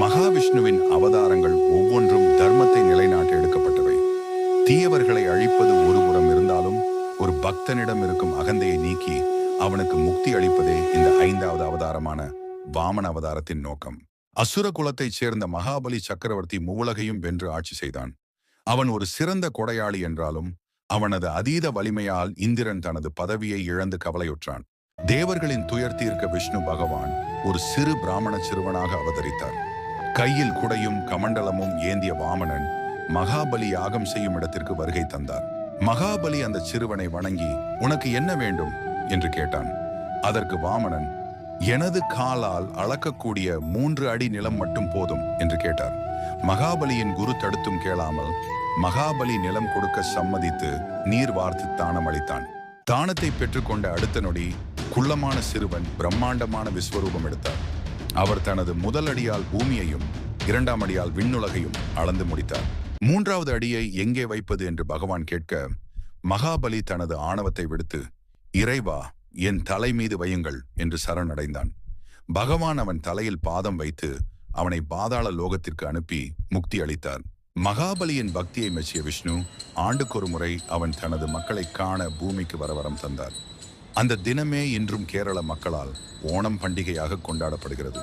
மகாவிஷ்ணுவின் அவதாரங்கள் ஒவ்வொன்றும் தர்மத்தை நிலைநாட்ட எடுக்கப்பட்டவை. தீயவர்களை அழிப்பது ஒருபுறம் இருந்தாலும் ஒரு பக்தனிடம் இருக்கும் அகந்தையை நீக்கி அவனுக்கு முக்தி அளிப்பதே இந்த ஐந்தாவது அவதாரமான வாமன அவதாரத்தின் நோக்கம். அசுர குலத்தைச் சேர்ந்த மகாபலி சக்கரவர்த்தி மூலகையும் வென்று ஆட்சி செய்தான். அவன் ஒரு சிறந்த கொடையாளி என்றாலும் அவனது அதீத வலிமையால் இந்திரன் தனது பதவியை இழந்து கவலையுற்றான். தேவர்களின் துயர் தீர்க்க விஷ்ணு பகவான் ஒரு சிறு பிராமண சிறுவனாக அவதரித்தார். கையில் குடையும் கமண்டலமும் ஏந்திய வாமனன் மகாபலி யாகம் செய்யும் இடத்திற்கு வருகை தந்தார். மகாபலி அந்த சிறுவனை வணங்கி உனக்கு என்ன வேண்டும்? என்று கேட்டான். அதற்கு வாமனன் எனது காலால் அளக்கக்கூடிய மூன்று அடி நிலம் மட்டும் போதும் என்று கேட்டார். மகாபலியின் குரு தடுத்தும் கேளாமல் மகாபலி நிலம் கொடுக்க சம்மதித்து நீர் வார்த்து தானம் அளித்தான். தானத்தை பெற்றுக்கொண்ட அடுத்த நொடி குள்ளமான சிறுவன் பிரம்மாண்டமான விஸ்வரூபம் எடுத்தார். அவர் தனது முதல் அடியால் பூமியையும் இரண்டாம் அடியால் விண்ணுலகையும் அளந்து முடித்தார். மூன்றாவது அடியை எங்கே வைப்பது என்று பகவான் கேட்க மகாபலி தனது ஆணவத்தை விடுத்து இறைவா என் தலை மீது வையுங்கள் என்று சரணடைந்தான். பகவான் அவன் தலையில் பாதம் வைத்து அவனை பாதாள லோகத்திற்கு அனுப்பி முக்தி அளித்தார். மகாபலியின் பக்தியை மெச்சிய விஷ்ணு ஆண்டுக்கொரு முறை அவன் தனது மக்களை காண பூமிக்கு வர வரம் தந்தார். அந்த தினமே இன்றும் கேரள மக்களால் ஓணம் பண்டிகையாக கொண்டாடப்படுகிறது.